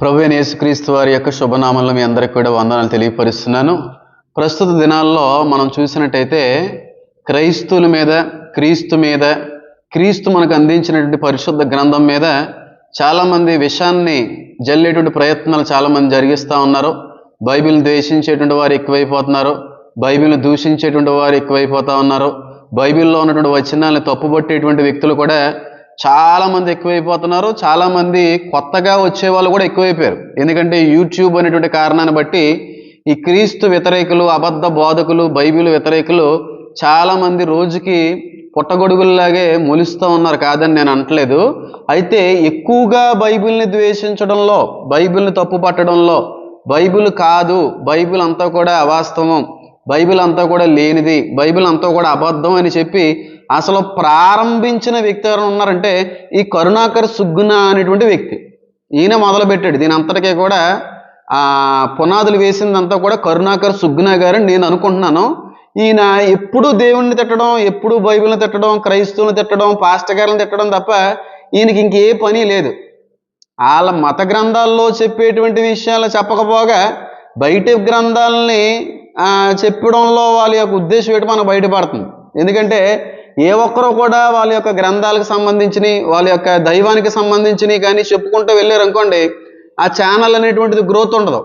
ప్రభు అయిన యేసుక్రీస్తు వారి యొక్క శుభనామంలో మీ అందరికి కూడా వందనాలు తెలియపరుస్తున్నాను. ప్రస్తుత దినాల్లో మనం చూసినట్టయితే క్రైస్తువుల మీద క్రీస్తు మీద క్రీస్తు మనకు అందించినటువంటి పరిశుద్ధ గ్రంథం మీద చాలామంది విషాన్ని జల్లేటువంటి ప్రయత్నాలు చాలామంది జరిగిస్తూ ఉన్నారు. బైబిల్ని ద్వేషించేటువంటి వారు ఎక్కువైపోతున్నారు. బైబిల్ను దూషించేటువంటి వారు ఎక్కువైపోతూ ఉన్నారు. బైబిల్లో ఉన్నటువంటి వచనాలను తప్పుపట్టేటువంటి వ్యక్తులు కూడా చాలా మంది ఎక్కువైపోతున్నారు. చాలా మంది కొత్తగా వచ్చే వాళ్ళు కూడా ఎక్కువైపోయారు. ఎందుకంటే యూట్యూబ్ అనేటువంటి కారణాన్ని బట్టి ఈ క్రీస్తు వ్యతిరేకులు అబద్ధ బోధకులు బైబిల్ వ్యతిరేకులు చాలా మంది రోజుకి పుట్టగొడుగుల్లాగే మొలుస్తూ ఉన్నారు కాదని నేను అనట్లేదు. అయితే ఎక్కువగా బైబిల్ని ద్వేషించడంలో బైబిల్ని తప్పు పట్టడంలో బైబిల్ కాదు. బైబిల్ అంతా కూడా అవాస్తవం. బైబిల్ అంతా కూడా లేనిది. బైబిల్ అంతా కూడా అబద్ధం అని చెప్పి అసలు ప్రారంభించిన వ్యక్తి ఎవరైనా ఉన్నారంటే ఈ కరుణాకర్ సుగ్గున అనేటువంటి వ్యక్తి. ఈయన మొదలుపెట్టాడు. దీని అంతటికీ కూడా ఆ పునాదులు వేసిందంతా కూడా కరుణాకర్ సుగ్గున గారు నేను అనుకుంటున్నాను. ఈయన ఎప్పుడు దేవుణ్ణి తిట్టడం ఎప్పుడు బైబిల్ని తిట్టడం క్రైస్తవుని తిట్టడం పాస్టర్ గారిని తిట్టడం తప్ప ఈయనకి ఇంకే పని లేదు. వాళ్ళ మత గ్రంథాల్లో చెప్పేటువంటి విషయాలు చెప్పకపోగా బయట గ్రంథాలని చెప్పడంలో వాళ్ళ యొక్క ఉద్దేశం ఏంటి మనకు బయటపడుతుంది. ఎందుకంటే ఏ ఒక్కరూ కూడా వాళ్ళ యొక్క గ్రంథాలకు సంబంధించినవి వాళ్ళ యొక్క దైవానికి సంబంధించినవి కానీ చెప్పుకుంటూ వెళ్ళారు అనుకోండి ఆ ఛానల్ అనేటువంటిది గ్రోత్ ఉండదు.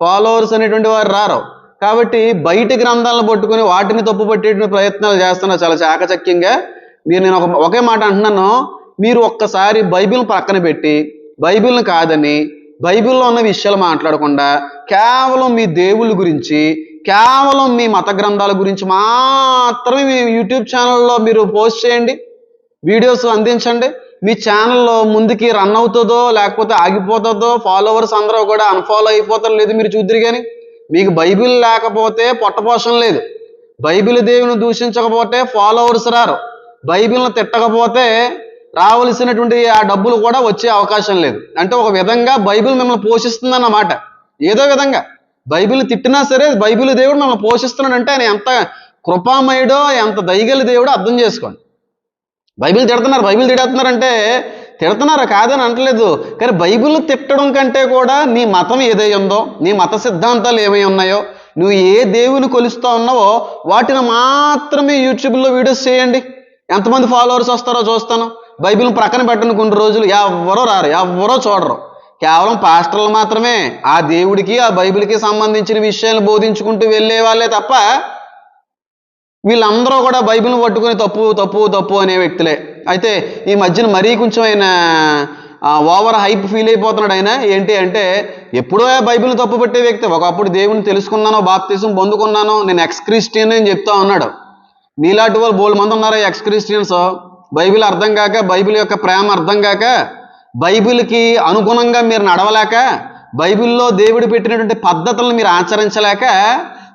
ఫాలోవర్స్ అనేటువంటి వారు రారు. కాబట్టి బయట గ్రంథాలను పట్టుకొని వాటిని తప్పు ప్రయత్నాలు చేస్తున్నారు చాలా చాకచక్యంగా. మీరు నేను ఒక ఒకే మాట అంటున్నాను. మీరు ఒక్కసారి బైబిల్ పక్కన పెట్టి బైబిల్ని కాదని బైబిల్లో ఉన్న విషయాలు మాట్లాడకుండా కేవలం మీ దేవుళ్ళ గురించి కేవలం మీ మత గ్రంథాల గురించి మాత్రమే మీ యూట్యూబ్ ఛానల్లో మీరు పోస్ట్ చేయండి వీడియోస్ అందించండి. మీ ఛానల్లో ముందుకి రన్ అవుతుందో లేకపోతే ఆగిపోతుందో ఫాలోవర్స్ అందరూ కూడా అన్ఫాలో అయిపోతారు లేదు మీరు చూద్దరు కానీ మీకు బైబిల్ లేకపోతే పొట్టపోషం లేదు. బైబిల్ దేవుని దూషించకపోతే ఫాలోవర్స్ రారు. బైబిల్ను తిట్టకపోతే రావలసినటువంటి ఆ డబ్బులు కూడా వచ్చే అవకాశం లేదు. అంటే ఒక విధంగా బైబిల్ మిమ్మల్ని పోషిస్తుందన్నమాట. ఏదో విధంగా. బైబిల్ తిట్టినా సరే బైబిల్ దేవుడు మనం పోషిస్తున్నాడంటే ఆయన ఎంత కృపామయుడో ఎంత దయగల దేవుడో అర్థం చేసుకోండి. బైబిల్ తిడుతున్నారు బైబిల్ తిడుతున్నారంటే తిడుతున్నారు కాదని అంటలేదు. కానీ బైబిల్ తిట్టడం కంటే కూడా నీ మతం ఏదై ఉందో నీ మత సిద్ధాంతాలు ఏమై ఉన్నాయో నువ్వు ఏ దేవుని కొలుస్తూ ఉన్నావో వాటిని మాత్రమే యూట్యూబ్లో వీడియోస్ చేయండి. ఎంతమంది ఫాలోవర్స్ వస్తారో చూస్తాను. బైబిల్ని ప్రక్కన పెట్టను కొన్ని రోజులు. ఎవరో రారు ఎవరో చూడరు. కేవలం పాస్టర్లు మాత్రమే ఆ దేవుడికి ఆ బైబిల్కి సంబంధించిన విషయాలు బోధించుకుంటూ వెళ్ళే వాళ్ళే తప్ప వీళ్ళందరూ కూడా బైబిల్ని పట్టుకుని తప్పు తప్పు తప్పు అనే వ్యక్తులే. అయితే ఈ మధ్యన మరీ కొంచెం ఆయన ఓవర్ హైప్ ఫీల్ అయిపోతున్నాడు ఆయన. ఏంటి అంటే ఎప్పుడో బైబిల్ తప్పు పెట్టే వ్యక్తి ఒకప్పుడు దేవుని తెలుసుకున్నాను బాప్తీసం పొందుకున్నాను నేను ఎక్స్ క్రిస్టియన్ అని చెప్తా ఉన్నాడు. నీలాంటి వాళ్ళు బోల్ మంది ఉన్నారా ఎక్స్ క్రిస్టియన్స్ బైబిల్ అర్థం కాక బైబిల్ యొక్క ప్రేమ అర్థం కాక బైబిల్కి అనుగుణంగా మీరు నడవలేక బైబిల్లో దేవుడు పెట్టినటువంటి పద్ధతులను మీరు ఆచరించలేక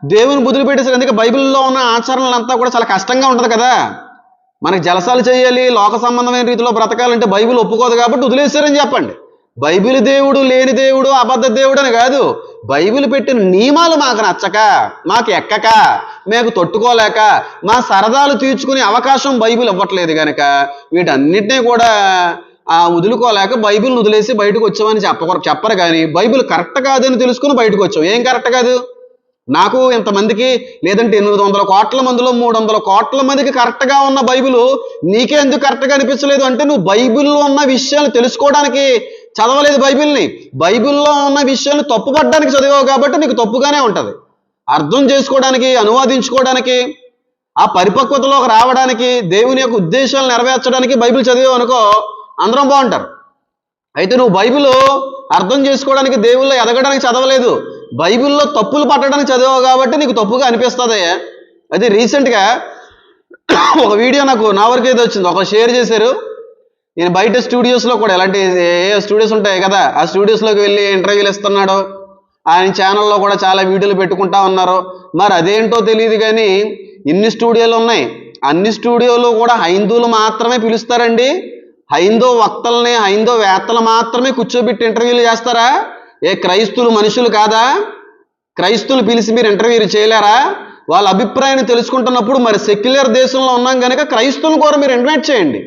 దేవుని బుద్ధులు పెట్టేసారు ఎందుకంటే బైబిల్లో ఉన్న ఆచరణలంతా కూడా చాలా కష్టంగా ఉంటుంది కదా. మనకి జలసాలు చేయాలి లోక సంబంధమైన రీతిలో బ్రతకాలంటే బైబిల్ ఒప్పుకోదు కాబట్టి వదిలేశారని చెప్పండి. బైబిల్ దేవుడు లేని దేవుడు అబద్ధ దేవుడు అని కాదు. బైబిల్ పెట్టిన నియమాలు మాకు నచ్చక మాకు ఎక్కక మేము తట్టుకోలేక మా సరదాలు తీర్చుకునే అవకాశం బైబిల్ ఇవ్వట్లేదు కనుక వీటన్నిటినీ కూడా ఆ వదులుకోలేక బైబిల్ వదిలేసి బయటకు వచ్చామని చెప్పకూడదు చెప్పరు కానీ బైబిల్ కరెక్ట్ కాదని తెలుసుకుని బయటకు వచ్చాం ఏం కరెక్ట్ కాదు? నాకు ఇంతమందికి లేదంటే ఎనిమిది వందల కోట్ల మందిలో మూడు వందల కోట్ల మందికి కరెక్ట్గా ఉన్న బైబిల్ నీకే ఎందుకు కరెక్ట్గా అనిపించలేదు అంటే నువ్వు బైబిల్లో ఉన్న విషయాలు తెలుసుకోవడానికి చదవలేదు బైబిల్ని. బైబిల్లో ఉన్న విషయాలు తప్పుపడడానికి చదివావు కాబట్టి నీకు తప్పుగానే ఉంటుంది. అర్థం చేసుకోవడానికి అనువాదించుకోవడానికి ఆ పరిపక్వతలోకి రావడానికి దేవుని యొక్క ఉద్దేశాలు నెరవేర్చడానికి బైబిల్ చదివావు అనుకో అందరం బాగుంటారు అయితే నువ్వు బైబిల్ అర్థం చేసుకోవడానికి దేవుల్లో ఎదగడానికి చదవలేదు. బైబిల్లో తప్పులు పట్టడానికి చదివావు కాబట్టి నీకు తప్పుగా అనిపిస్తుంది అయితే రీసెంట్గా ఒక వీడియో నాకు నా వరకు ఏదో వచ్చింది. ఒక షేర్ చేశారు. నేను బయట స్టూడియోస్లో కూడా ఎలాంటి ఏ స్టూడియోస్ ఉంటాయి కదా ఆ స్టూడియోస్లోకి వెళ్ళి ఇంటర్వ్యూలు ఇస్తున్నాడు. ఆయన ఛానల్లో కూడా చాలా వీడియోలు పెట్టుకుంటా ఉన్నారు. మరి అదేంటో తెలియదు కానీ ఇన్ని స్టూడియోలు ఉన్నాయి. అన్ని స్టూడియోలు కూడా హైందువులు మాత్రమే పిలుస్తారండి. హైందో వక్తల్ని హైందో వేత్తలు మాత్రమే కూర్చోబెట్టి ఇంటర్వ్యూలు చేస్తారా? ఏ క్రైస్తువులు మనుషులు కాదా? క్రైస్తువులు పిలిచి మీరు ఇంటర్వ్యూలు చేయలేరా? వాళ్ళ అభిప్రాయాన్ని తెలుసుకుంటున్నప్పుడు మరి సెక్యులర్ దేశంలో ఉన్నాం కనుక క్రైస్తవులను కూడా మీరు ఇన్వైట్ చేయండి.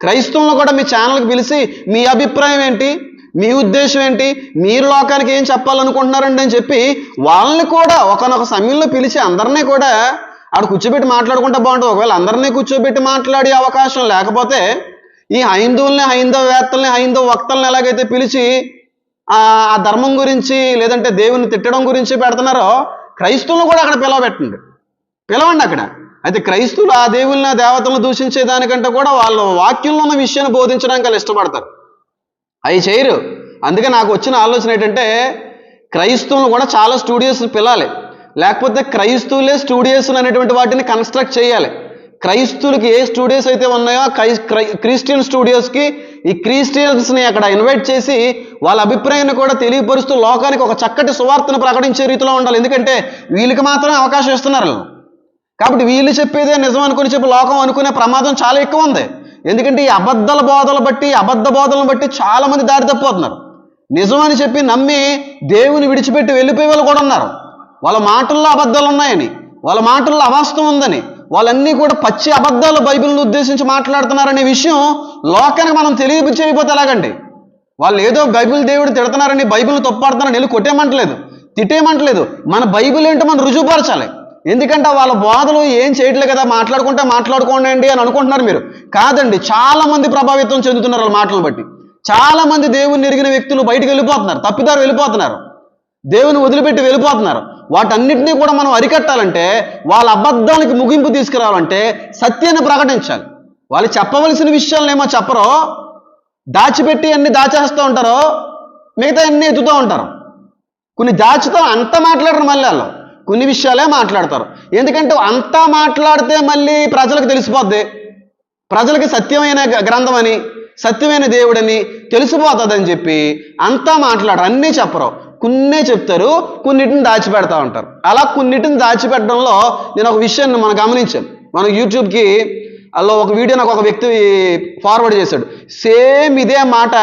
క్రైస్తవులను కూడా మీ ఛానల్కి పిలిచి మీ అభిప్రాయం ఏంటి? మీ ఉద్దేశం ఏంటి? మీరు లోకానికి ఏం చెప్పాలనుకుంటున్నారండి అని చెప్పి వాళ్ళని కూడా ఒకనొక సమయంలో పిలిచి అందరినీ కూడా ఆడ కూర్చోబెట్టి మాట్లాడుకుంటే బాగుంటుంది. ఒకవేళ అందరినీ కూర్చోబెట్టి మాట్లాడే అవకాశం లేకపోతే ఈ హైందువుల్ని హైందవేత్తల్ని హైందవ వక్తల్ని ఎలాగైతే పిలిచి ఆ ధర్మం గురించి లేదంటే దేవుని తిట్టడం గురించి పెడుతున్నారో క్రైస్తవులను కూడా అక్కడ పిలవబెట్టండి. పిలవండి అక్కడ. అయితే క్రైస్తవులు ఆ దేవుల్ని ఆ దేవతలను దూషించే దానికంటే కూడా వాళ్ళ వాక్యంలో ఉన్న విషయాన్ని బోధించడానికి వాళ్ళు ఇష్టపడతారు. అవి చేయరు. అందుకే నాకు వచ్చిన ఆలోచన ఏంటంటే క్రైస్తవులను కూడా చాలా స్టూడియోస్ పిలాలి. లేకపోతే క్రైస్తవులే స్టూడియోస్ అనేటువంటి వాటిని కన్స్ట్రక్ట్ చేయాలి. క్రైస్తులకి ఏ స్టూడియోస్ అయితే ఉన్నాయో క్రిస్టియన్ స్టూడియోస్కి ఈ క్రిస్టియన్స్ని అక్కడ ఇన్వైట్ చేసి వాళ్ళ అభిప్రాయాన్ని కూడా తెలియపరుస్తూ లోకానికి ఒక చక్కటి సువార్తను ప్రకటించే రీతిలో ఉండాలి. ఎందుకంటే వీళ్ళకి మాత్రమే అవకాశం ఇస్తున్నారు కాబట్టి వీళ్ళు చెప్పేదే నిజం అనుకుని చెప్పి లోకం అనుకునే ప్రమాదం చాలా ఎక్కువ ఉంది. ఎందుకంటే ఈ అబద్ధల బోధలు బట్టి అబద్ధ బోధలను బట్టి చాలామంది దారి తప్పిపోతున్నారు. నిజం అని చెప్పి నమ్మి దేవుని విడిచిపెట్టి వెళ్ళిపోయే వాళ్ళు కూడా ఉన్నారు. వాళ్ళ మాటల్లో అబద్ధాలు ఉన్నాయని వాళ్ళ మాటల్లో అవాస్తవం ఉందని వాళ్ళన్నీ కూడా పచ్చి అబద్ధాలు బైబిల్ని ఉద్దేశించి మాట్లాడుతున్నారనే విషయం లోకానికి మనం తెలియ చేయకపోతే ఎలాగండి? వాళ్ళు ఏదో బైబిల్ దేవుడు తిడుతున్నారని బైబిల్ తప్పుపడుతున్నారని వెళ్ళి కొట్టేమంటలేదు తిట్టేయమంటలేదు. మన బైబిల్ ఏంటో మనం రుజువుపరచాలి. ఎందుకంటే వాళ్ళ బోధలు ఏం చేయట్లేదు కదా మాట్లాడుకుంటే మాట్లాడుకోండి అని అనుకుంటున్నారు మీరు. కాదండి చాలా మంది ప్రభావితం చెందుతున్నారు వాళ్ళ మాటలను బట్టి. చాలా మంది దేవుని ఎరిగిన వ్యక్తులు బయటకు వెళ్ళిపోతున్నారు తప్పిదారు వెళ్ళిపోతున్నారు. దేవుని వదిలిపెట్టి వెళ్ళిపోతున్నారు. వాటన్నిటినీ కూడా మనం అరికట్టాలంటే వాళ్ళ అబద్ధానికి ముగింపు తీసుకురావాలంటే సత్యాన్ని ప్రకటించాలి. వాళ్ళు చెప్పవలసిన విషయాలనేమో చెప్పరో దాచిపెట్టి అన్ని దాచేస్తూ ఉంటారో మిగతా అన్ని ఎత్తుతూ ఉంటారు. కొన్ని దాచుతో అంత మాట్లాడరు మళ్ళీ వాళ్ళు. కొన్ని విషయాలే మాట్లాడతారు. ఎందుకంటే అంతా మాట్లాడితే మళ్ళీ ప్రజలకు తెలిసిపోద్ది. ప్రజలకి సత్యమైన గ్రంథమని గ్రంథం అని సత్యమైన దేవుడని తెలిసిపోతుందని చెప్పి అంతా మాట్లాడరు అన్నీ చెప్పరు. కొన్నే చెప్తారు కొన్నిటిని దాచిపెడతా ఉంటారు. అలా కొన్నిటిని దాచిపెట్టడంలో నేను ఒక విషయాన్ని మనం గమనించాను. మన యూట్యూబ్కి అలా ఒక వీడియో నాకు ఒక వ్యక్తి ఫార్వర్డ్ చేశాడు. సేమ్ ఇదే మాట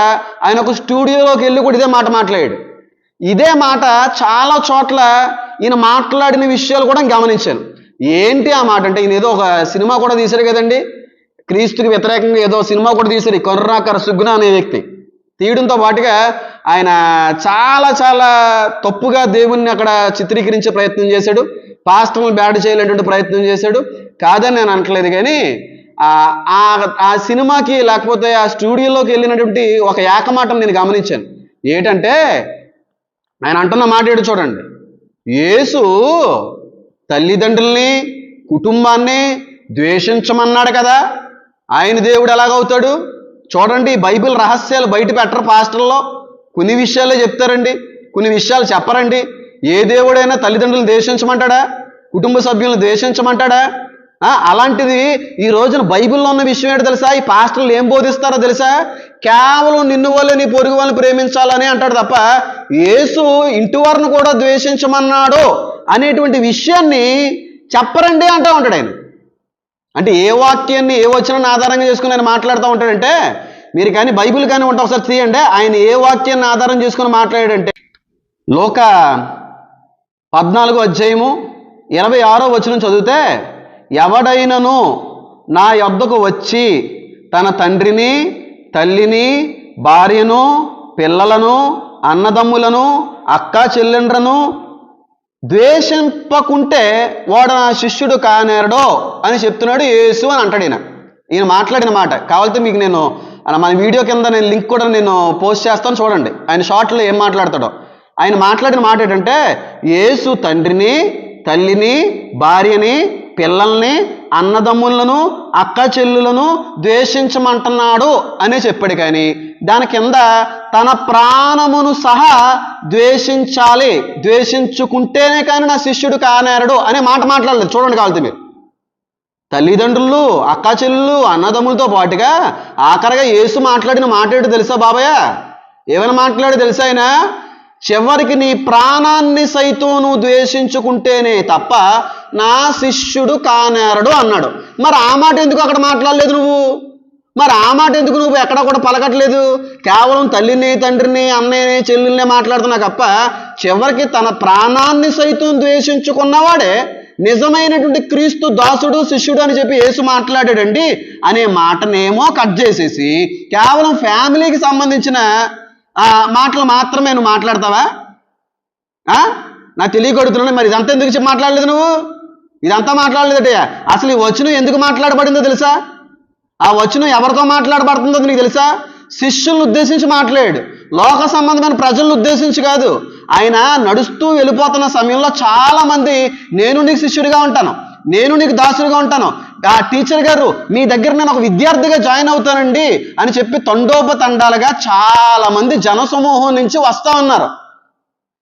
ఆయన ఒక స్టూడియోలోకి వెళ్ళి కూడా ఇదే మాట మాట్లాడాడు. ఇదే మాట చాలా చోట్ల ఈయన మాట్లాడిన విషయాలు కూడా గమనించాను. ఏంటి ఆ మాట అంటే ఈయన ఏదో ఒక సినిమా కూడా తీశారు కదండి. క్రీస్తుకి వ్యతిరేకంగా ఏదో సినిమా కూడా తీశారు. ఈ కరుణాకర సుగ్న అనే వ్యక్తి. తీయడంతో పాటుగా ఆయన చాలా చాలా తప్పుగా దేవుణ్ణి అక్కడ చిత్రీకరించే ప్రయత్నం చేశాడు. పాస్టర్లు బ్యాడ్ చేయలేటువంటి ప్రయత్నం చేశాడు. కాదని నేను అనట్లేదు కానీ ఆ ఆ- సినిమాకి లేకపోతే ఆ స్టూడియోలోకి వెళ్ళినటువంటి ఒక ఏకమాటం నేను గమనించాను. ఏంటంటే ఆయన అంటున్న మాట ఏడు చూడండి. యేసు తల్లిదండ్రుల్ని కుటుంబాన్ని ద్వేషించమన్నాడు కదా. ఆయన దేవుడు ఎలాగవుతాడు? చూడండి బైబిల్ రహస్యాలు బయట పెట్టరు పాస్టర్లో. కొన్ని విషయాలే చెప్తారండి కొన్ని విషయాలు చెప్పరండి. ఏ దేవుడైనా తల్లిదండ్రులను ద్వేషించమంటాడా? కుటుంబ సభ్యులను ద్వేషించమంటాడా? అలాంటిది ఈ రోజున బైబిల్లో ఉన్న విషయం ఏంటో తెలుసా? ఈ పాస్టర్లు ఏం బోధిస్తారో తెలుసా? కేవలం నిన్ను వల్ల నీ పొరుగు వాళ్ళని ప్రేమించాలని అంటాడు తప్ప యేసు ఇంటి వారిని కూడా ద్వేషించమన్నాడు అనేటువంటి విషయాన్ని చెప్పరండి అంటూ ఉంటాడు ఆయన. అంటే ఏ వాక్యాన్ని ఏ వచనాన్ని ఆధారంగా చేసుకుని ఆయన మాట్లాడుతూ ఉంటాడంటే మీరు కానీ బైబిల్ కానీ ఉంటే ఒకసారి తీయండి ఆయన ఏ వాక్యాన్ని ఆధారం చేసుకుని మాట్లాడాడంటే లోక పద్నాలుగో అధ్యాయము ఇరవై ఆరో వచనం చదివితే ఎవడైనను నా యొద్దకు వచ్చి తన తండ్రిని తల్లిని భార్యను పిల్లలను అన్నదమ్ములను అక్క చెల్లెండ్రను ద్వేషింపకుంటే వాడు నా శిష్యుడు కానేరడో అని చెప్తున్నాడు యేసు అని అంటాడు ఈయన. ఈయన మాట్లాడిన మాట. కావాలంటే మీకు నేను మన వీడియో కింద నేను లింక్ కూడా నేను పోస్ట్ చేస్తాను చూడండి. ఆయన షార్ట్లో ఏం మాట్లాడతాడో. ఆయన మాట్లాడిన మాట ఏంటంటే యేసు తండ్రిని తల్లిని భార్యని పిల్లల్ని అన్నదమ్ములను అక్క చెల్లులను ద్వేషించమంటున్నాడు అనే చెప్పాడు కానీ దాని కింద తన ప్రాణమును సహా ద్వేషించాలి ద్వేషించుకుంటేనే కానీ నా శిష్యుడు కానేరడు అనే మాట మాట్లాడలేదు. చూడండి కావాలి మీరు. తల్లిదండ్రులు అక్క చెల్లెలు అన్నదమ్ములతో పాటుగా ఆఖరిగా యేసు మాట్లాడిన మాట్లాడు తెలుసా బాబాయ్? ఏమైనా మాట్లాడి తెలుసా అయినా చివరికి నీ ప్రాణాన్ని సైతం నువ్వు ద్వేషించుకుంటేనే తప్ప నా శిష్యుడు కానేరడు అన్నాడు. మరి ఆ మాట ఎందుకు అక్కడ మాట్లాడలేదు నువ్వు? మరి ఆ మాట ఎందుకు నువ్వు ఎక్కడ కూడా పలకట్లేదు? కేవలం తల్లిని తండ్రిని అన్నయ్యని చెల్లెల్ని మాట్లాడుతున్నా తప్ప చివరికి తన ప్రాణాన్ని సైతం ద్వేషించుకున్నవాడే నిజమైనటువంటి క్రీస్తు దాసుడు శిష్యుడు అని చెప్పి యేసు మాట్లాడాడండి అనే మాటనేమో కట్ చేసేసి కేవలం ఫ్యామిలీకి సంబంధించిన మాటలు మాత్రమే నువ్వు మాట్లాడతావా? నా తెలియకొడుతున్నాను మరి ఇదంతా ఎందుకు మాట్లాడలేదు నువ్వు? ఇదంతా మాట్లాడలేదటయ్యా. అసలు ఈ వచనం ఎందుకు మాట్లాడబడిందో తెలుసా? ఆ వచనం ఎవరితో మాట్లాడబడుతుందో నీకు తెలుసా? శిష్యులను ఉద్దేశించి మాట్లాడాడు. లోక సంబంధమైన ప్రజలను ఉద్దేశించి కాదు. ఆయన నడుస్తూ వెళ్ళిపోతున్న సమయంలో చాలా మంది నేను నీకు శిష్యుడిగా ఉంటాను. నేను నీకు దాసుడిగా ఉంటాను. ఆ టీచర్ గారు మీ దగ్గర నేను ఒక విద్యార్థిగా జాయిన్ అవుతానండి అని చెప్పి తండోపతండాలుగా చాలా మంది జనసమూహం నుంచి వస్తా ఉన్నారు.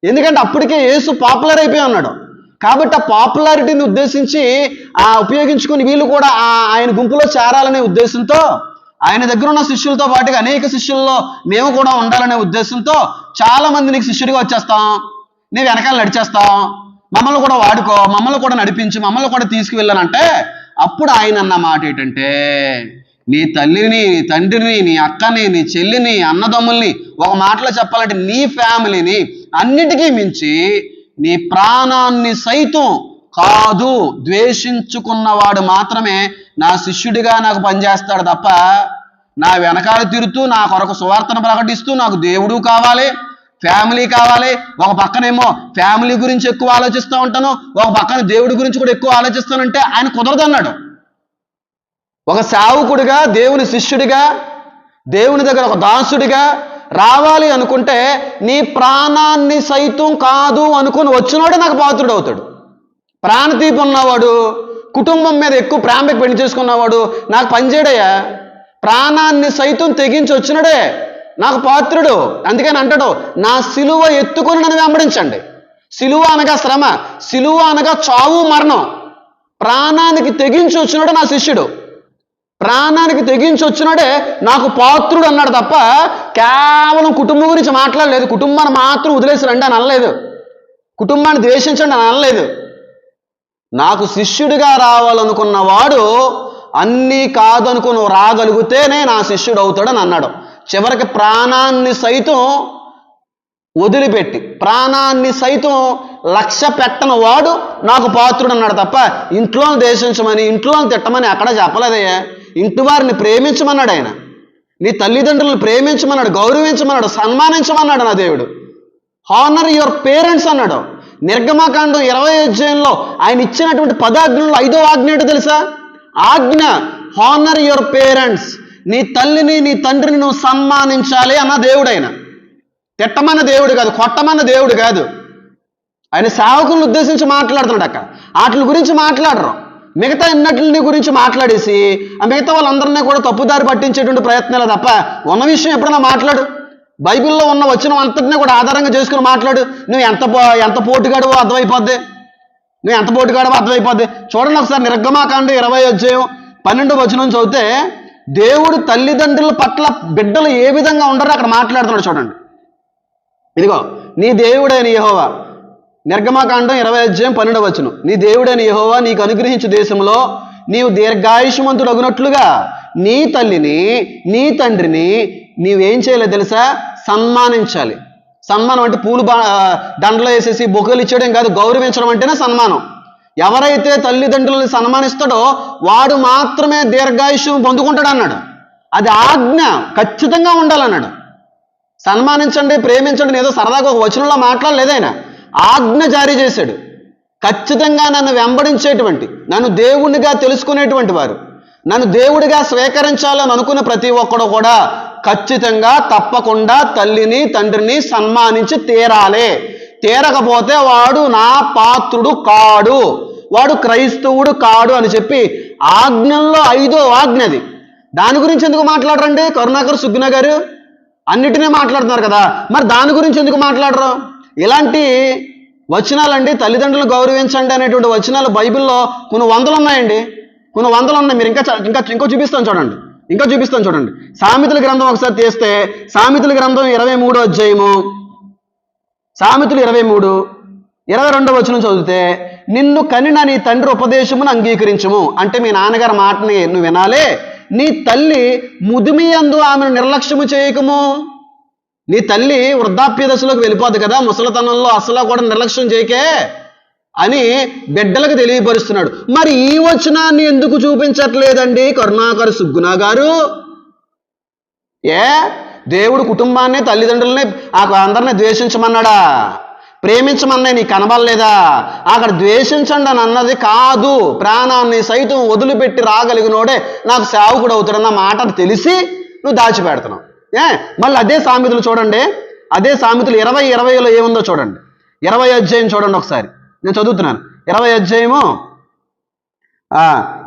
ఎందుకంటే అప్పటికే యేసు పాపులర్ అయిపోయి ఉన్నాడు. కాబట్టి ఆ పాపులారిటీని ఉద్దేశించి ఆ ఉపయోగించుకుని వీళ్ళు కూడా ఆ ఆయన గుంపులో చేరాలనే ఉద్దేశంతో ఆయన దగ్గర ఉన్న శిష్యులతో పాటుగా అనేక శిష్యుల్లో మేము కూడా ఉండాలనే ఉద్దేశంతో చాలా మంది నీకు శిష్యుడిగా వచ్చేస్తాం. నీ వెనకాల నడిచేస్తాం. మమ్మల్ని కూడా వాడుకో మమ్మల్ని కూడా నడిపించి మమ్మల్ని కూడా తీసుకువెళ్ళానంటే అప్పుడు ఆయన అన్న మాట ఏంటంటే నీ తల్లిని నీ తండ్రిని నీ అక్కని నీ చెల్లిని అన్నదమ్ముల్ని ఒక మాటలో చెప్పాలంటే నీ ఫ్యామిలీని అన్నిటికీ మించి నీ ప్రాణాన్ని సైతం కాదు ద్వేషించుకున్నవాడు మాత్రమే నా శిష్యుడిగా నాకు పనిచేస్తాడు తప్ప నా వెనకాల తిరుగుతూ నా కొరకు సువార్తను ప్రకటిస్తూ నాకు దేవుడు కావాలి. ఫ్యామిలీ కావాలి. ఒక పక్కనేమో ఫ్యామిలీ గురించి ఎక్కువ ఆలోచిస్తూ ఉంటాను. ఒక పక్కన దేవుడి గురించి కూడా ఎక్కువ ఆలోచిస్తానంటే ఆయన కుదరదన్నాడు. ఒక సావుకుడిగా దేవుని శిష్యుడిగా దేవుని దగ్గర ఒక దాసుడిగా రావాలి అనుకుంటే నీ ప్రాణాన్ని సైతం కాదు అనుకుని వచ్చినోడే నాకు పాత్రుడు అవుతాడు. ప్రాణతీపు ఉన్నవాడు కుటుంబం మీద ఎక్కువ ప్రేమకి పెళ్ళి చేసుకున్నవాడు నాకు పనిచేయడయ్యా ప్రాణాన్ని సైతం తెగించి వచ్చినడే. నాకు పాత్రుడు అందుకని అంటాడు నా సిలువ ఎత్తుకొని నన్ను వెంబడించండి. సిలువ అనగా శ్రమ సిలువ అనగా చావు మరణం. ప్రాణానికి తెగించి వచ్చినాడు నా శిష్యుడు. ప్రాణానికి తెగించి వచ్చినాడే నాకు పాత్రుడు అన్నాడు తప్ప కేవలం కుటుంబం గురించి మాట్లాడలేదు. కుటుంబాన్ని మాత్రం వదిలేసి అని అనలేదు. కుటుంబాన్ని ద్వేషించండి అని అనలేదు. నాకు శిష్యుడిగా రావాలనుకున్న వాడు అన్నీ కాదనుకుని రాగలిగితేనే నా శిష్యుడు అవుతాడని అన్నాడు. చివరికి ప్రాణాన్ని సైతం వదిలిపెట్టి ప్రాణాన్ని సైతం లక్ష్య పెట్టని వాడు నాకు పాత్రుడు అన్నాడు తప్ప ఇంట్లో దేశించమని ఇంట్లో తిట్టమని అక్కడ చెప్పలేదయ్యా. ఇంటి వారిని ప్రేమించమన్నాడు ఆయన. నీ తల్లిదండ్రులను ప్రేమించమన్నాడు గౌరవించమన్నాడు సన్మానించమన్నాడు నా దేవుడు. హానర్ యువర్ పేరెంట్స్ అన్నాడు. నిర్గమాకాండం ఇరవై అధ్యాయంలో ఆయన ఇచ్చినటువంటి పదాజ్ఞలో ఐదో ఆజ్ఞ ఏంటో తెలుసా? ఆజ్ఞ హానర్ యువర్ పేరెంట్స్ నీ తల్లిని నీ తండ్రిని నువ్వు సన్మానించాలి అన్న దేవుడు ఆయన తిట్టమన్న దేవుడు కాదు కొట్టమన్న దేవుడు కాదు. ఆయన సేవకులను ఉద్దేశించి మాట్లాడుతున్నాడు అక్క. వాటి గురించి మాట్లాడరు. మిగతా ఎన్నటిని గురించి మాట్లాడేసి ఆ మిగతా వాళ్ళందరినీ కూడా తప్పుదారి పట్టించేటువంటి ప్రయత్నాలు తప్ప ఉన్న విషయం ఎప్పుడైనా మాట్లాడు. బైబిల్లో ఉన్న వచ్చిన అంతటినీ కూడా ఆధారంగా చేసుకుని మాట్లాడు. నువ్వు ఎంత ఎంత పోటుగాడవో అర్థమైపోద్ది. నువ్వు ఎంత పోటుగాడవో అర్థమైపోద్ది. చూడండి ఒకసారి నిర్గమాకాండ ఇరవై అధ్యాయం పన్నెండు వచనం చదివితే దేవుడు తల్లిదండ్రుల పట్ల బిడ్డలు ఏ విధంగా ఉండరో అక్కడ మాట్లాడుతున్నాడు చూడండి. ఇదిగో నీ దేవుడైన యహోవా నిర్గమాకాండం ఇరవై అధ్యాయం పన్నెండు వచ్చును నీ దేవుడైన యహోవా నీకు అనుగ్రహించు దేశంలో నీవు దీర్ఘాయుషమంతుడు అగునట్లుగా నీ తల్లిని నీ తండ్రిని నీవేం చేయలేదు తెలుసా? సన్మానించాలి. సన్మానం అంటే పూలు బా దండలు వేసేసి బొగ్గలు ఇచ్చేయడం కాదు గౌరవించడం అంటేనే సన్మానం. ఎవరైతే తల్లిదండ్రులను సన్మానిస్తాడో వాడు మాత్రమే దీర్ఘాయుష్యం పొందుకుంటాడు అన్నాడు అది ఆజ్ఞ ఖచ్చితంగా ఉండాలన్నాడు. సన్మానించండి ప్రేమించండి ఏదో సరదాగా ఒక వచనంలో మాట్లాడలేదైనా ఆజ్ఞ జారీ చేశాడు. ఖచ్చితంగా నన్ను వెంబడించేటువంటి నన్ను దేవుడిగా తెలుసుకునేటువంటి వారు నన్ను దేవుడిగా స్వీకరించాలని అనుకున్న ప్రతి ఒక్కడు కూడా ఖచ్చితంగా తప్పకుండా తల్లిని తండ్రిని సన్మానించి తీరాలి. తీరకపోతే వాడు నా పాత్రుడు కాడు వాడు క్రైస్తవుడు కాడు అని చెప్పి ఆజ్ఞల్లో ఐదో ఆజ్ఞది దాని గురించి ఎందుకు మాట్లాడరండి? కరుణాకర్ సుగ్న గారు అన్నిటినీ మాట్లాడుతున్నారు కదా. మరి దాని గురించి ఎందుకు మాట్లాడరు? ఇలాంటి వచనాలండి తల్లిదండ్రులు గౌరవించండి అనేటువంటి వచనాలు బైబిల్లో కొన్ని వందలు ఉన్నాయండి. కొన్ని వందలు ఉన్నాయి. మీరు ఇంకా ఇంకా ఇంకో చూపిస్తాను చూడండి. ఇంకా చూపిస్తాను చూడండి. సామెతల గ్రంథం ఒకసారి తీస్తే సామెతల గ్రంథం ఇరవై మూడో అధ్యాయము సామెతలు ఇరవై మూడు ఇరవై రెండవ వచనం చదివితే నిన్ను కనిన నీ తండ్రి ఉపదేశమును అంగీకరించము. అంటే మీ నాన్నగారి మాటని నువ్వు వినాలే. నీ తల్లి ముదిమి అందు ఆమెను నిర్లక్ష్యము చేయకము. నీ తల్లి వృద్ధాప్య దశలోకి వెళ్ళిపోద్ది కదా. ముసలితనంలో అసలు కూడా నిర్లక్ష్యం చేయకే అని బిడ్డలకు తెలియపరుస్తున్నాడు. మరి ఈ వచనాన్ని ఎందుకు చూపించట్లేదండి కరుణాకర్ సుగ్గునా గారు? ఏ? దేవుడు కుటుంబాన్ని తల్లిదండ్రులని ఆ అందరిని ద్వేషించమన్నాడా? ప్రేమించమన్నా నీకు కనబడలేదా? అక్కడ ద్వేషించండి అని అన్నది కాదు. ప్రాణాన్ని సైతం వదిలిపెట్టి రాగలిగినోడే నాకు సేవకుడు అవుతాడన్న మాట తెలిసి నువ్వు దాచిపెడుతున్నావు. ఏ? మళ్ళీ అదే సామెతలు చూడండి. అదే సామెతలు ఇరవై ఇరవైలో ఏముందో చూడండి. ఇరవై అధ్యాయం చూడండి ఒకసారి. నేను చదువుతున్నాను. ఇరవై అధ్యాయము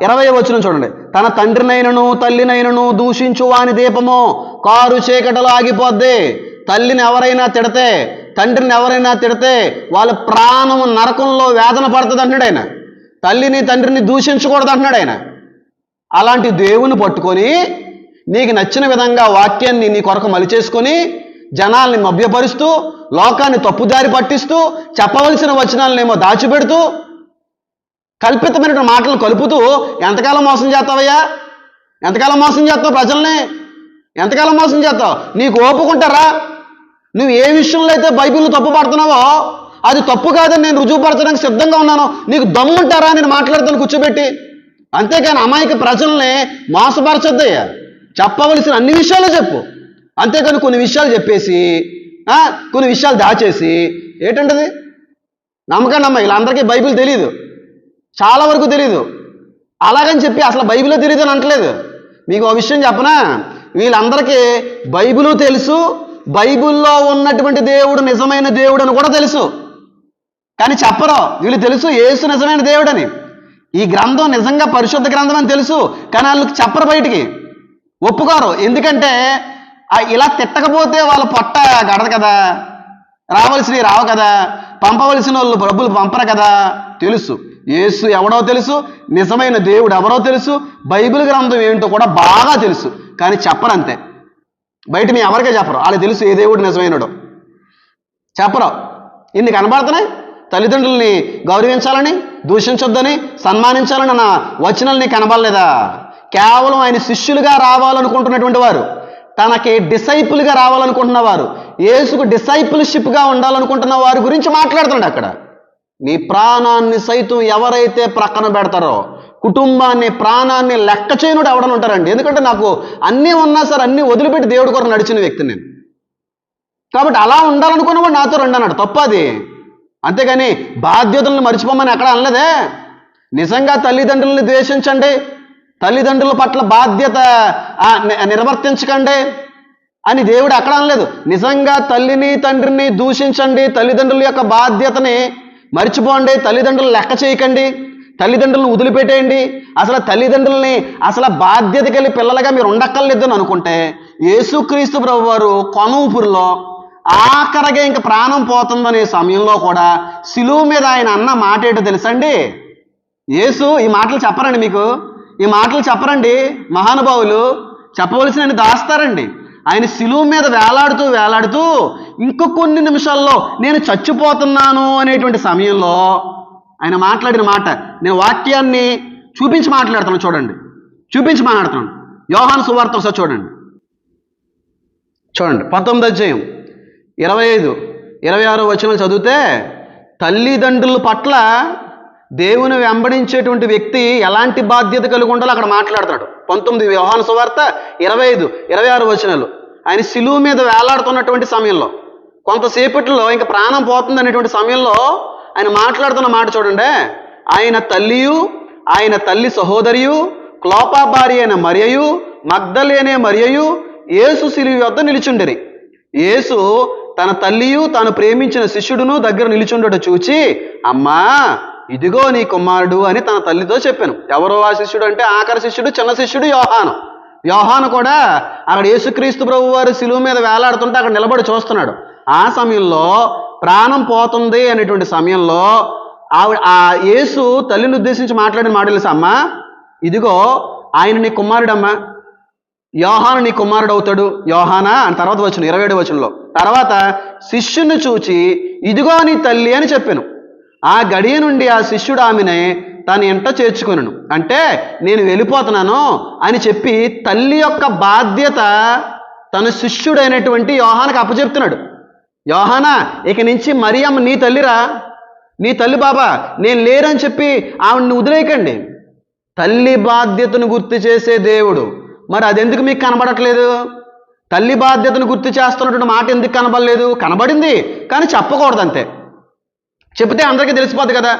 ఇరవై వచ్చిన చూడండి. తన తండ్రినైనను తల్లినైనను దూషించు వాని దీపము కారు చీకటలో ఆగిపోద్ది తల్లిని ఎవరైనా తిడితే తండ్రిని ఎవరైనా తిడితే వాళ్ళ ప్రాణము నరకంలో వేదన పడుతుంది అంటున్నాడు ఆయన. తల్లిని తండ్రిని దూషించకూడదు అంటున్నాడు ఆయన. అలాంటి దేవుని పట్టుకొని నీకు నచ్చిన విధంగా వాక్యాన్ని నీ కొరకు మలిచేసుకొని జనాల్ని మభ్యపరుస్తూ లోకాన్ని తప్పుదారి పట్టిస్తూ చెప్పవలసిన వచనాలనేమో దాచిపెడుతూ కల్పితమైన మాటలు కలుపుతూ ఎంతకాలం మోసం చేస్తావయ్యా? ఎంతకాలం మోసం చేస్తావు ప్రజల్ని? ఎంతకాలం మోసం చేస్తావు? నీకు ఓపుకుంటారా నువ్వు ఏ విషయంలో అయితే బైబిల్ తప్పు పడుతున్నావో అది తప్పు కాదని నేను రుజువుపరచడానికి సిద్ధంగా ఉన్నాను. నీకు దమ్ముంటారా? నేను మాట్లాడతాను కూర్చోబెట్టి. అంతేకాని అమాయక ప్రజల్ని మోసపరచొద్దయ్యా చెప్పవలసిన అన్ని విషయాలు చెప్పు. అంతేకాని కొన్ని విషయాలు చెప్పేసి కొన్ని విషయాలు దాచేసి ఏంటంటది? నమ్మకండి అమ్మ వీళ్ళందరికీ బైబిల్ తెలియదు చాలా వరకు తెలీదు. అలాగని చెప్పి అసలు బైబిల్ తెలియదు అని అంటలేదు. మీకు ఒక విషయం చెప్పనా? వీళ్ళందరికీ బైబిలు తెలుసు బైబిల్లో ఉన్నటువంటి దేవుడు నిజమైన దేవుడు అని కూడా తెలుసు. కానీ చెప్పరు. వీళ్ళు తెలుసు ఏసు నిజమైన దేవుడని. ఈ గ్రంథం నిజంగా పరిశుద్ధ గ్రంథం అని తెలుసు కానీ వాళ్ళకి చెప్పరు బయటికి. ఒప్పుకోరు. ఎందుకంటే ఇలా తిట్టకపోతే వాళ్ళ పొట్ట గడదు కదా. రావలసినవి రావు కదా. పంపవలసిన వాళ్ళు డబ్బులు పంపరు కదా. తెలుసు. యేసు ఎవడో తెలుసు. నిజమైన దేవుడు ఎవరో తెలుసు. బైబిల్ గ్రంథం ఏంటో కూడా బాగా తెలుసు. కానీ చెప్పరు అంతే బయట మీ ఎవరికే చెప్పరు. వాళ్ళకి తెలుసు ఏ దేవుడు నిజమైనడు. చెప్పరు. ఇన్ని కనబడుతున్నాయి. తల్లిదండ్రుల్ని గౌరవించాలని దూషించొద్దని సన్మానించాలని నా వచనాలు నీకు కనబడలేదా? కేవలం ఆయన శిష్యులుగా రావాలనుకుంటున్నటువంటి వారు. తనకి డిసైపుల్గా రావాలనుకుంటున్న వారు యేసుకు డిసైపుల్షిప్గా ఉండాలనుకుంటున్న వారి గురించి మాట్లాడుతున్నాడు అక్కడ. నీ ప్రాణాన్ని సైతం ఎవరైతే ప్రక్కన పెడతారో కుటుంబాన్ని ప్రాణాన్ని లెక్క చేయనుడు ఎవడని ఉంటారండి. ఎందుకంటే నాకు అన్నీ ఉన్నా సరే అన్నీ వదిలిపెట్టి దేవుడి కొరకు నడిచిన వ్యక్తి నేను. కాబట్టి అలా ఉండాలనుకున్నవాడు నాతో రండి అన్నాడు. తప్పది. అంతేగాని బాధ్యతలను మర్చిపోమని ఎక్కడ అనలేదే. నిజంగా తల్లిదండ్రులను ద్వేషించండి. తల్లిదండ్రుల పట్ల బాధ్యత నిర్వర్తించకండి అని దేవుడు అక్కడ అనలేదు. నిజంగా తల్లిని తండ్రిని దూషించండి. తల్లిదండ్రుల యొక్క బాధ్యతని మర్చిపోండి. తల్లిదండ్రులు లెక్క చేయకండి. తల్లిదండ్రులను వదిలిపెట్టేయండి. అసలు తల్లిదండ్రుల్ని అసలు బాధ్యత కలిగి పిల్లలుగా మీరు ఉండక్కర్లేదు అని అనుకుంటే యేసుక్రీస్తు ప్రభు వారు కొనూపురులో ఆఖరగా ఇంక ప్రాణం పోతుందనే సమయంలో కూడా సిలువు మీద ఆయన అన్న మాట ఏంటో తెలుసండి? యేసు ఈ మాటలు చెప్పరండి మీకు. ఈ మాటలు చెప్పరండి. మహానుభావులు చెప్పవలసిన దాస్తారండి. ఆయన సిలువు మీద వేలాడుతూ వేలాడుతూ ఇంకో కొన్ని నిమిషాల్లో నేను చచ్చిపోతున్నాను అనేటువంటి సమయంలో ఆయన మాట్లాడిన మాట నేను వాక్యాన్ని చూపించి మాట్లాడుతున్నాను చూడండి. చూపించి మాట్లాడుతున్నాను. యోహాను సువార్త ఒకసారి చూడండి. చూడండి పంతొమ్మిది అధ్యాయం ఇరవై ఐదు ఇరవై ఆరో వచనాలు చదివితే తల్లిదండ్రుల పట్ల దేవుని వెంబడించేటువంటి వ్యక్తి ఎలాంటి బాధ్యత కలిగి ఉండాలో అక్కడ మాట్లాడుతున్నాడు. పంతొమ్మిది వ్యవహాన సువార్త ఇరవై ఐదు ఇరవై ఆరు వచనాలు. ఆయన సిలువు మీద వేలాడుతున్నటువంటి సమయంలో కొంతసేపట్లో ఇంకా ప్రాణం పోతుంది అనేటువంటి సమయంలో ఆయన మాట్లాడుతున్న మాట చూడండి. ఆయన తల్లియు ఆయన తల్లి సహోదరియు క్లోపా భార్య అయిన మరియయు మగ్ధలేనే మరియయు యేసు సిలువు వద్ద నిలిచుండరి. యేసు తన తల్లియు తాను ప్రేమించిన శిష్యుడును దగ్గర నిలిచుండట చూచి అమ్మా ఇదిగో నీ కుమారుడు అని తన తల్లితో చెప్పాను. ఎవరో ఆ శిష్యుడు అంటే ఆఖరి శిష్యుడు చిన్న శిష్యుడు యోహాను. యోహాను కూడా అక్కడ యేసుక్రీస్తు ప్రభు వారు శిలువు మీద వేలాడుతుంటే అక్కడ నిలబడి చూస్తున్నాడు. ఆ సమయంలో ప్రాణం పోతుంది అనేటువంటి సమయంలో ఆవిడ ఆ యేసు తల్లిని ఉద్దేశించి మాట్లాడిన మాట తెలుసా అమ్మా? ఇదిగో ఆయన నీ కుమారుడమ్మా. యోహాను నీ కుమారుడు అవుతాడు. యోహానా? అని తర్వాత వచ్చిన ఇరవై ఏడు వచనంలో. తర్వాత శిష్యుని చూచి ఇదిగో నీ తల్లి అని చెప్పాను. ఆ గడియ నుండి ఆ శిష్యుడు ఆమెనే తన ఇంట చేర్చుకొనను. అంటే నేను వెళ్ళిపోతున్నాను అని చెప్పి తల్లి యొక్క బాధ్యత తన శిష్యుడైనటువంటి యోహానికి అప్పచెప్తున్నాడు. యోహానా ఇక నుంచి మరియమ్మ నీ తల్లిరా నీ తల్లి బాబా నేను లేరని చెప్పి ఆవిడ్ని వదిలేయకండి. తల్లి బాధ్యతను గుర్తు చేసే దేవుడు. మరి అదెందుకు మీకు కనబడట్లేదు? తల్లి బాధ్యతను గుర్తు చేస్తున్నటువంటి మాట ఎందుకు కనబడలేదు? కనబడింది కానీ చెప్పకూడదు అంతే చెప్తే అందరికీ తెలిసిపోద్ది కదా.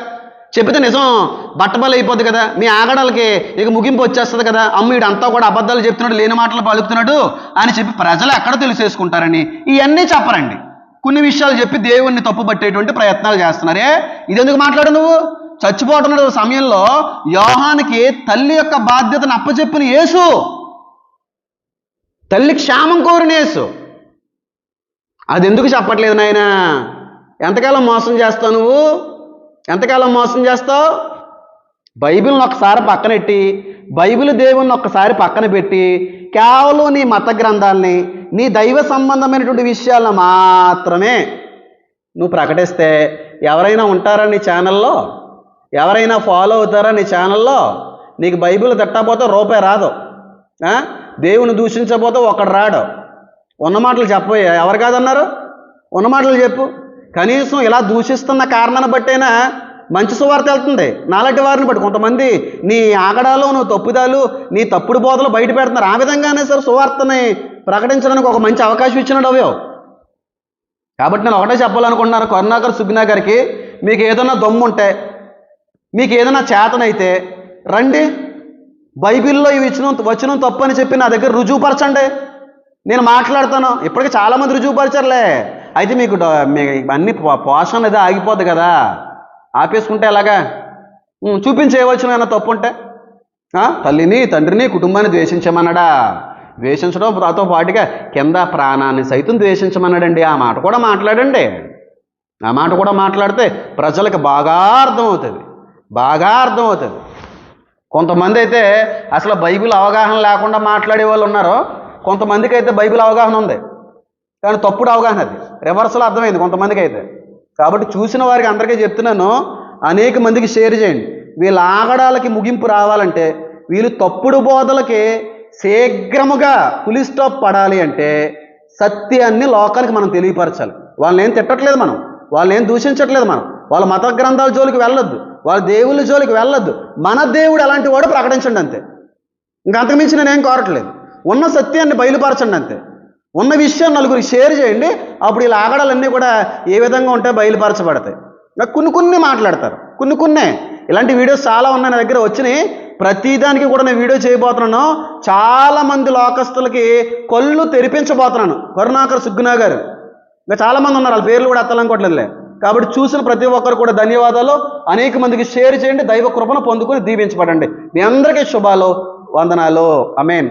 చెప్తే నిజం బట్టబల్ అయిపోద్ది కదా. మీ ఆగడాలకి ఇక ముగింపు వచ్చేస్తుంది కదా. అమ్మీడు అంతా కూడా అబద్ధాలు చెప్తున్నాడు లేని మాటలు పలుకుతున్నాడు అని చెప్పి ప్రజలు ఎక్కడ తెలిసేసుకుంటారని ఇవన్నీ చెప్పరండి. కొన్ని విషయాలు చెప్పి దేవుణ్ణి తప్పు పట్టేటువంటి ప్రయత్నాలు చేస్తున్నారే. ఇదెందుకు మాట్లాడు నువ్వు? చచ్చిపోతున్న సమయంలో యోహానికి తల్లి యొక్క బాధ్యతను అప్పచెప్పిన యేసు. తల్లి క్షేమం కోరిన యేసు. అది ఎందుకు చెప్పట్లేదు నాయనా? ఎంతకాలం మోసం చేస్తావు నువ్వు? ఎంతకాలం మోసం చేస్తావు? బైబిల్ని ఒకసారి పక్కనెట్టి బైబిల్ దేవుణ్ణి ఒక్కసారి పక్కన పెట్టి కేవలం నీ మత గ్రంథాలని నీ దైవ సంబంధమైనటువంటి విషయాలను మాత్రమే నువ్వు ప్రకటిస్తే ఎవరైనా ఉంటారా నీ ఛానల్లో? ఎవరైనా ఫాలో అవుతారా నీ ఛానల్లో? నీకు బైబిల్ తట్టకపోతే రూపాయి రాదు. దేవుని దూషించకపోతే ఒకడు రాడు. ఉన్న మాటలు చెప్పబోయే ఎవరు కాదన్నారు? ఉన్న మాటలు చెప్పు. కనీసం ఇలా దూషిస్తున్న కారణాన్ని బట్టైనా మంచి సువార్త వెళ్తుంది. నాలాంటి వారిని బట్టి కొంతమంది నీ ఆగడాలు నువ్వు తప్పుదాలు నీ తప్పుడు బోధలు బయట పెడుతున్నారు. ఆ విధంగానే సరే సువార్తని ప్రకటించడానికి ఒక మంచి అవకాశం ఇచ్చినాడు అవయో కాబట్టి నేను ఒకటే చెప్పాలనుకుంటున్నాను. కరుణాకర్ సుగ్నా గారికి మీకు ఏదైనా దమ్ము ఉంటే మీకు ఏదైనా చేతనైతే రండి. బైబిల్లో ఇవి ఇచ్చిన వచ్చిన తప్పు అని చెప్పి నా దగ్గర రుజువుపరచండి. నేను మాట్లాడతాను. ఇప్పటికి చాలామంది రుజువుపరిచారులే. అయితే మీకు అన్ని పో- పోషణ అనేది ఆగిపోద్ది కదా. ఆపేసుకుంటే ఎలాగా? చూపించేయవచ్చును ఏమైనా తప్పు ఉంటే తల్లిని తండ్రిని కుటుంబాన్ని ద్వేషించమన్నాడా? ద్వేషించడం తాతో పాటుగా కింద ప్రాణాన్ని సైతం ద్వేషించమన్నాడండి. ఆ మాట కూడా మాట్లాడండి. ఆ మాట కూడా మాట్లాడితే ప్రజలకు బాగా అర్థమవుతుంది. బాగా అర్థమవుతుంది. కొంతమంది అయితే అసలు బైబిల్ అవగాహన లేకుండా మాట్లాడే వాళ్ళు ఉన్నారు కొంతమందికి అయితే బైబిల్ అవగాహన ఉంది. కానీ తప్పుడు అవగాహన అది. రివర్సల్ అర్థమైంది కొంతమందికి అయితే కాబట్టి చూసిన వారికి అందరికీ చెప్తున్నాను అనేక మందికి షేర్ చేయండి. వీళ్ళ ఆగడాలకి ముగింపు రావాలంటే వీళ్ళు తప్పుడు బోధలకి శీఘ్రముగా పులి స్టాప్ పడాలి అంటే సత్యాన్ని లోకానికి మనం తెలియపరచాలి. వాళ్ళని ఏం తిట్టట్లేదు మనం. వాళ్ళని ఏం దూషించట్లేదు మనం. వాళ్ళ మత గ్రంథాల జోలికి వెళ్ళొద్దు. వాళ్ళ దేవుళ్ళ జోలికి వెళ్ళొద్దు. మన దేవుడు అలాంటి వాడు ప్రకటించండి అంతే. ఇంకా అంతకుమించి నేనేం కోరట్లేదు. ఉన్న సత్యాన్ని బయలుపరచండి అంతే. ఉన్న విషయం నలుగురికి షేర్ చేయండి. అప్పుడు ఇలా ఆగడాలన్నీ కూడా ఏ విధంగా ఉంటే బయలుపరచబడతాయి. కొన్ని కొన్ని మాట్లాడతారు. కొన్ని కొన్నే. ఇలాంటి వీడియోస్ చాలా ఉన్నాయి నా దగ్గర. వచ్చినాయి. ప్రతిదానికి కూడా నేను వీడియో చేయబోతున్నాను. చాలామంది లోకస్తులకి కళ్ళు తెరిపించబోతున్నాను. కరుణాకర్ సుగ్గునా గారు ఇంకా చాలామంది ఉన్నారు. వాళ్ళ పేర్లు కూడా ఎత్తాలనుకోవట్లేదులే కాబట్టి చూసిన ప్రతి ఒక్కరు కూడా ధన్యవాదాలు. అనేక మందికి షేర్ చేయండి. దైవ కృపను పొందుకొని దీవించబడండి. మీ అందరికీ శుభాలు వందనాలు. అమేన్